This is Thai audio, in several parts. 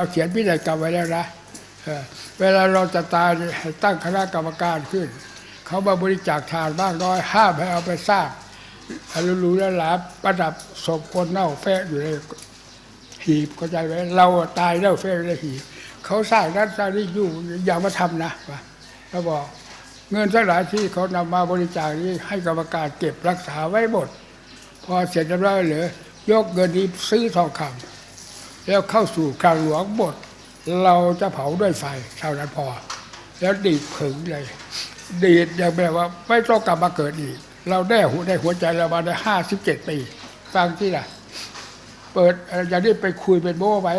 เราเขียนพินัยกรรมไว้แล้วนะเวลาเราจะตายตั้งคณะกรรมการขึ้น เขามาบริจาคทานบ้างน้อยห้ามให้เอาไปสร้างรู้แล้วหลาประดับศพคนเน่าแฟะอยู่ในหีบเข้าใจไหมเราตายเน่าแฟะอยู่ในหีบเขาสร้างนั้นสร้างนี้อยู่อย่ามาทำนะเขาบอกเงินทั้งหลายที่เขานำมาบริจาคนี้ให้กรรมการเก็บรักษาไว้หมด พอเสร็จเรียบร้อยเหลือยกเงินนี้ซื้อทองคำ แล้วเข้าสู่คลังหลวงหมดเราจะเผาด้วยไฟเท่านั้นพอ แล้วดีดผึ่งเลย ดีดอย่างแบบว่าไม่ต้องกลับมาเกิดอีก เราได้หัวได้หัวใจเรามาได้ห้าสิบเจ็ดปีฟังที่ละเปิดอย่างนี้ไปคุยเป็นโม้ไว้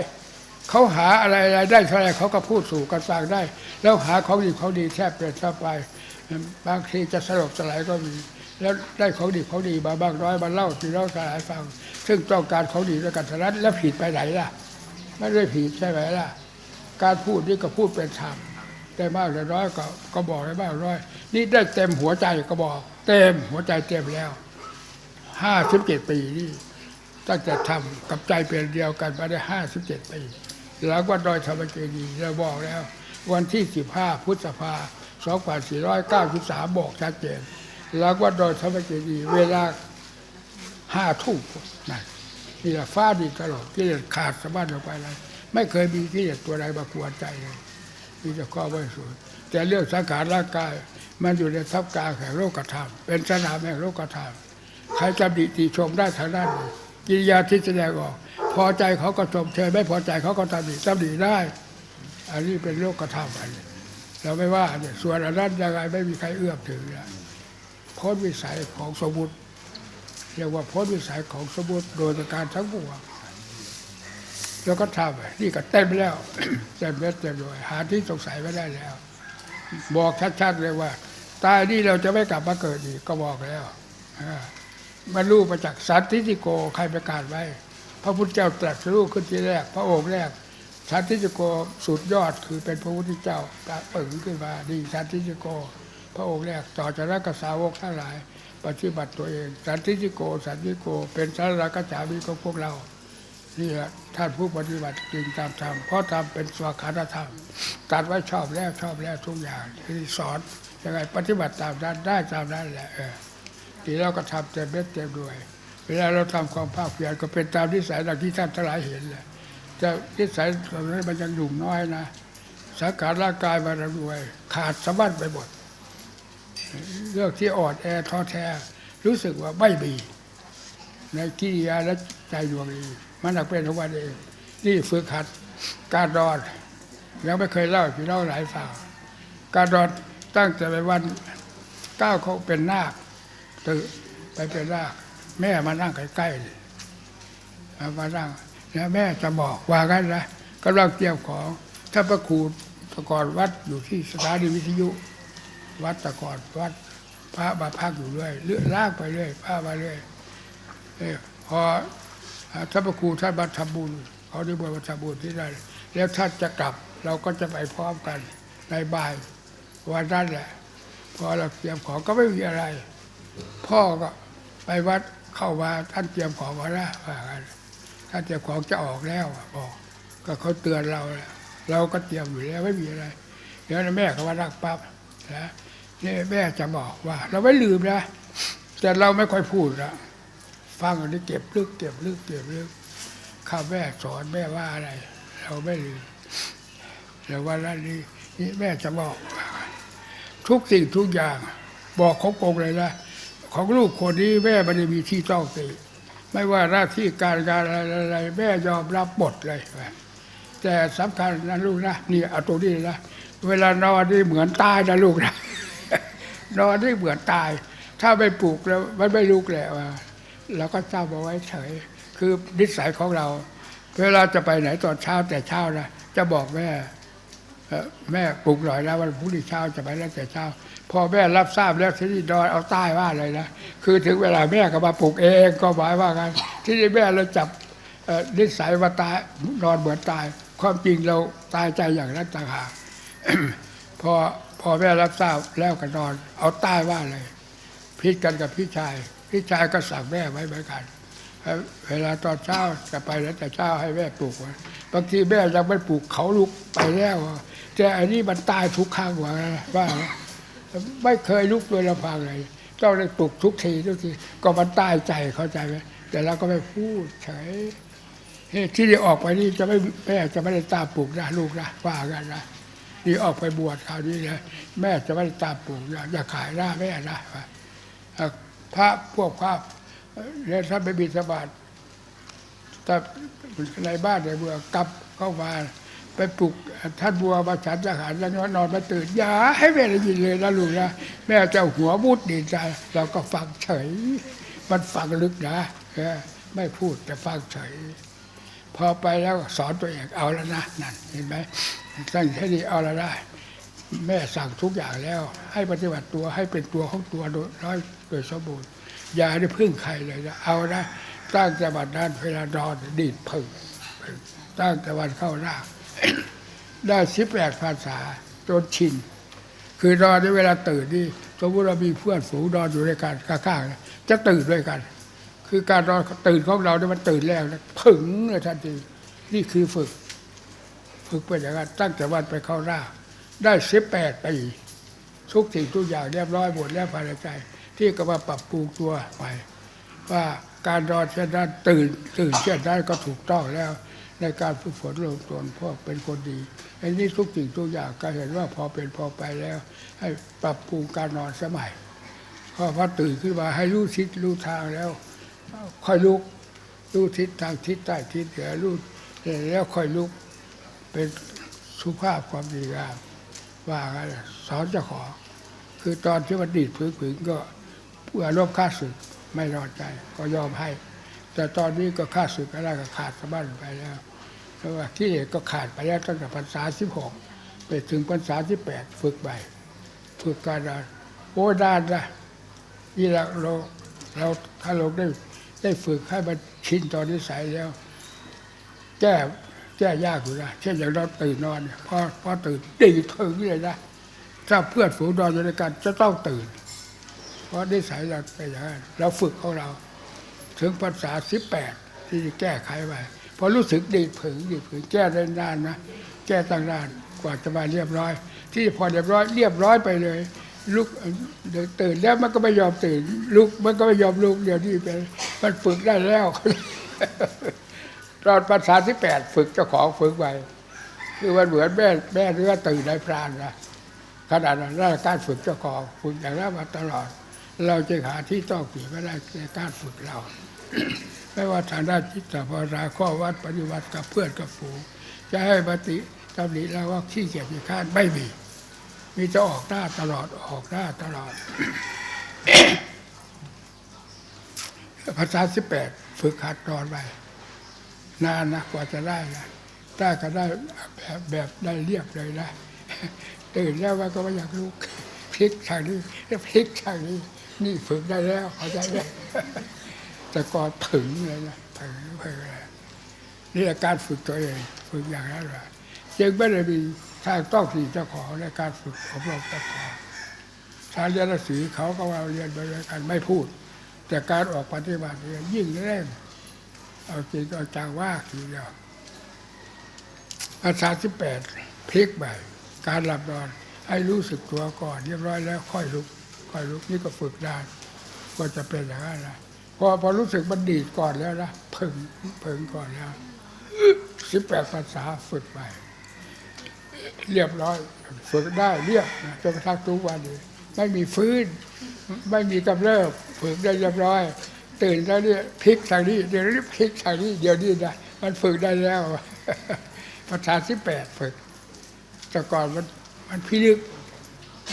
เขาหาอะไรอะไรได้เท่าไรเขาก็พูดสู่กันฟังได้ แล้วหาของดีของดีแทบเป็นแทบไปบางทีจะสลบสลายก็มี แล้วได้ของดีของดีมาบ้างน้อยมาเล่าที่เราสลายฟัง ซึ่งต้องการเของดีด้วยกันทั้งนั้นแล้วผิดไปไหนล่ะ ไม่ได้ผิดใช่ไหมล่ะ การพูดนี่ก็พูดเป็นธรรมได้มากได้น้อยก็ก็บอกได้มากน้อย นี่ได้เต็มหัวใจก็บอก เต็มหัวใจเต็มแล้วห้าสิบเจ็ดปีนี่ตั้งแต่ทำกับใจเป็นเดียวกันมาได้ห้าสิบเจ็ดปีแล้วก็โดอยธรรมเจดีย์เราบอกแล้ว วันที่สิบห้าพฤษภาสองพันสี่ร้อยเก้าสิบสามบอกชัดเจนแล้วก็โดอยธรรมเจดีย์เวลา ห้าทุ่มนั่นนี่แหละฟ้าดีตลอดที่ขาดสะบั้นออกไปเลยไม่เคยมีที่ตัวใดมากวนใจเลยมีแต่ข้อบริสุทธิ์แต่เรื่องสังขารร่างกาย มันอยู่ในทับกาแห่งโลกธรรมเป็นสนามแห่งโลกธรรมใครจะดิติชมได้ทางด้านกิริยาที่แสดงออก พอใจเขาก็ชมเชยไม่พอใจเขาก็ตำหนิตำหนิได้ อันนี้เป็นโลกธรรมอันนี้เราไม่ว่าเนี่ยส่วนอันนั้นยังไงไม่มีใครเอื้อมถึงนะพ้นวิสัยของสมมุติ เรียกว่าพ้นวิสัยของสมมุติโดยการทั้งปวงแล้วก็ทำไปนี่ก็เต็มแล้วเต็มเม็ดเต็มหน่วยหาที่สงสัยไม่ได้แล้ว บอกชัดๆเลยว่า ตายนี่เราจะไม่กลับมาเกิดอีกก็บอกแล้วอ่ามันรู้มาจากสันติติโกใครประกาศไว้ พระพุทธเจ้าตรัสรู้ขึ้นที่แรก พระองค์แรกสันติติโกสุดยอดคือเป็นพระพุทธเจ้าตรัสเปิดขึ้นมาดีสันติติโก พระองค์แรกต่อจากนั้นก็สาวกทั้งหลาย ปฏิบัติตัวเอง สันติโก สันติโก เป็นสารกัจามีของพวกเรานี่แหละท่านผู้ปฏิบัติจริงตามธรรมเพราะธรรมเป็นสวาคาธรรมตัดไว้ชอบแล้วชอบแล้วทุกอย่างที่สอนยังไงปฏิบัติตามนั้นได้ตามนั้นแหละเออทีเราก็ทำเต็มเม็ดเต็มด้วย เวลาเราทำความภาคเพียรก็เป็นตามนิสัยดังที่ท่านทั้งหลายเห็นแหละแต่นิสัยตรงนั้นมันยังอยู่น้อยนะสังขารร่างกายมันรวย ขาดสะบั้นไปหมด เรื่องที่อ่อนแอท้อแท้ รู้สึกว่าไม่มีในกิริยาและใจดวงนี้มันหนักเป็นของมันเองนี่ฝึกหัดการนอนยังไม่เคยเล่าพี่น้องหลายฟังการนอนตั้งแต่ไปวันก้าวเขาเป็นนาคตื่นไปเป็นนาคแม่มานั่งใกล้ๆเลยมานั่งแล้วแม่จะบอกว่ากันนะกำลังเตรียมของถ้าประครูตะกอนวัดอยู่ที่สถานีวิทยุ วัดตะกอนวัด พระมาพักอยู่เรื่อยเลื่อลากไปเรื่อยพระมาเรื่อยพอท่านพระครูท่านมาทำบุญเขาได้บวชมาทำบุญที่นั่นแล้วท่านจะกลับเราก็จะไปพร้อมกันในบ่ายวันนั้นแหละพอเราเตรียมของก็ไม่มีอะไร พ่อก็ไปวัดเข้ามาท่านเตรียมของมาแล้วว่าท่านเตรียมของจะออกแล้วบอกก็เขาเตือนเราแล้วเราก็เตรียมอยู่แล้วไม่มีอะไร เดี๋ยวแม่เขามารักปั๊บนะ นี่แม่จะบอกว่า เราไม่ลืมนะ แต่เราไม่ค่อยพูดนะฟังอันนี้เก็บลึกเก็บลึกเก็บลึกข้าแม่สอนแม่ว่าอะไร เราไม่ลืมแต่ว่านั้นนี้นี่แม่จะบอก ทุกสิ่งทุกอย่าง บอกของโกงเลยนะของลูกคนนี้แม่ไม่ได้มีที่ต้องติไม่ว่าหน้าที่การงานอะไรๆแม่ยอมรับหมดเลย แต่สำคัญนะลูกนะนี่เอาตัวนี้นะเวลานอนนี่เหมือนตายนะลูกนะ นอนนี่เหมือนตาย ถ้าไม่ปลูกแล้วมันไม่ลุกแล้วอะเราก็จำเอาไว้เฉย คือนิสัยของเรา เวลาจะไปไหนตอนเช้าแต่เช้านะจะบอกแม่แม่ปลุกหน่อยนะวันพรุ่งนี้เช้าจะไปแล้วแต่เช้า พอแม่รับทราบแล้วที่นี่นอนเอาใต้ว่าเลยนะคือถึงเวลาแม่ก็มาปลุกเองก็หมายว่ากันที่นี่แม่เราจับนิสัยว่าตายนอนเหมือนตาย ความจริงเราตายใจอย่างนั้นต่างหากพอ พอแม่รับทราบแล้วก็นอน เอาใต้ว่าเลยพิดกันกับพี่ชาย พี่ชายก็สั่งแม่ไว้เหมือนกัน เวลาตอนเช้าจะไปแล้วแต่เช้าให้แม่ปลุกไว้บางทีแม่ยังไม่ปลุกเขาลุกไปแล้วอะแต่อันนี้มันตายทุกครั้งว่าว่าไม่เคยลุกโดยลำพังเลยต้องได้ปลุกทุกทีทุกทีก็มันตายใจเข้าใจไหมแต่เราก็ไม่พูดเฉยที่ได้ออกไปนี่จะไม่แม่จะไม่ได้ตามปลุกนะลูกนะว่ากันนะ นี่ออกไปบวชคราวนี้นะแม่จะไม่ตามปลุกนะอย่าขายหน้าแม่นะพระพวกพระแล้วถ้าไปบิณฑบาตแต่ในบ้านในเมืองกลับเข้ามาไปปลุกท่านบัวมาฉันอาหารแล้วนอนมาตื่นอย่าให้แม่ได้ยินเลยนะลูกนะแม่จะเอาหัวมุดดินใจเราก็ฟังเฉย มันฟังลึกนะไม่พูดแต่ฟังเฉย พอไปแล้วสอนตัวเองเอาแล้วนะนั่นเห็นไหมตั้งแค่นี้เอาแล้วได้แม่สั่งทุกอย่างแล้ว ให้ปฏิบัติตัวให้เป็นตัวของตัวโดยร้อยโดยสมบูรณ์อย่าได้พึ่งใครเลยนะเอานะตั้งแต่บัดนั้นเวลานอนดีดพึ่งพึ่งตั้งแต่วันเข้าหน้าได้สิบแปดภาษาจนชินคือนอนในเวลาตื่นนี่สมมติเรามีเพื่อนฝูงนอนอยู่ด้วยกันข้างๆจะตื่นด้วยกัน คือการนอนตื่นของเราเนี่ยมันตื่นแล้วนะผึ่งเลยทันทีนี่คือฝึก ฝึกไปอย่างนั้นตั้งแต่วันไปเข้าหน้า ได้สิบแปดปีทุกสิ่งทุกอย่างเรียบร้อยหมดแล้วภายในใจ ที่ก็มาปรับปรุงตัวไป ว่าการนอนเช่นนั้นตื่น ตื่นเช่นนั้นก็ถูกต้องแล้ว ในการฝึกฝนลงตนเพราะเป็นคนดีอันนี้ทุกสิ่งทุกอย่างก็เห็นว่าพอเป็นพอไปแล้ว ให้ปรับปรุงการนอนสมัยพอพอตื่นขึ้นมาให้รู้ทิศรู้ทางแล้ว ค่อยลุกรู้ทิศทางทิศใต้ทิศเหนือรู้แล้วค่อยลุกเป็นสุภาพความดีงามว่าสอนเจ้าของคือตอนที่มันดีดผืนๆก็เพื่อรบค่าศึกไม่รอดใจก็ยอมให้ แต่ตอนนี้ก็ค่าศึกอะไรก็ขาดสะบั้นไปแล้วเพราะว่าที่เอกก็ขาดไปแล้วตั้งแต่พรรษาสิบหกไปถึงพรรษาที่แปดฝึกไปฝึกการนอนโอ้ดานนะนี่เราเราเราถ้าเราได้ ได้ฝึกให้มันชินตอนนิสัยแล้ว แก้แก้ยากอยู่นะเช่นอย่างเราตื่นนอนเนี่ยพอพอตื่นดีถึงเลยนะถ้าเพื่อนฝูงนอนอยู่ด้วยกันจะต้องตื่น เพราะนิสัยเราเป็นอย่างนั้นเราฝึกของเรา ถึงภาษาสิบแปดที่จะแก้ไขไปพอรู้สึกดีผึงดีผึงแก้ได้นานนะแก้ตั้งนานกว่าจะมาเรียบร้อย ที่พอเรียบร้อยเรียบร้อยไปเลย ลุกเดี๋ยวตื่นแล้วมันก็ไม่ยอมตื่น ลุกมันก็ไม่ยอมลุกเดี๋ยวนี้เป็นมันฝึกได้แล้วตอนภาษาที่แปดฝึกเจ้าของฝึกไปคือมันเหมือนแม่แม่เรือตื่นในพรานนะขนาดนั้นราการฝึกเจ้าของฝึกอย่างนั้นมาตลอด เราจะหาที่ต้องผีไม่ได้ในการฝึกเรา ไม่ว่าทางด้านจิตภาวนาข้อวัดปฏิบัติกับเพื่อนกับฝูงจะให้ปฏิตำหนิเราว่าขี้เกียจขี้ข้านไม่มี มีจะออกหน้าตลอดออกหน้าตลอด ภาษาสิบแปดฝึกหัดนอนไปนานนะกว่าจะได้นะถ้ก็ได้แบบแบบได้เรียบเลยนะตื่นแล้วมันก็ไม่อยากลุกพลิกทางนี้พลิกทางนี้ นี่ฝึกได้แล้วเข้าใจไหมแต่ก่อนถึงเลยนะถึงเลยนี่แหละการฝึกตัวเองฝึกอย่างนั้นแหละ จึงไม่ได้มีทางต้องสี่เจ้าของในการฝึกอบรมเจ้าของชาเรียนหนังสือเขาก็มาเรียนไปด้วยกันไม่พูด แต่การออกปฏิบัติเนี่ยยิ่งเร่งเอาจริงเอาจังว่าทีเดียวภาษาที่แปดพลิกไปการหลับนอนให้รู้สึกตัวก่อนเรียบร้อยแล้วค่อยลุกค่อยลุกนี่ก็ฝึกได้ก็จะเป็นอย่างนั้นนะพอพอรู้สึกมันดีดก่อนแล้วนะผึ่งผึ่งก่อนแล้วสิบแปดภาษาฝึกไป เรียบร้อยฝึกได้เรียบจนกระทั่งทุกวันนี้ไม่มีฟื้น ไม่มีกำเริบฝึกได้เรียบร้อย ตื่นแล้วเนี่ยพลิกทางนี้เดี๋ยวนี้พลิกทางนี้เดี๋ยวนี้นะมันฝึกได้แล้วภาษาสิบแปดฝึก แต่ก่อนมันมันพิลึก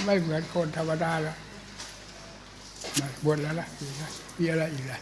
ไม่เหมือนคนธรรมดาแล้วมาบนแล้วล่ะอีกนะมีอะไรอีกล่ะ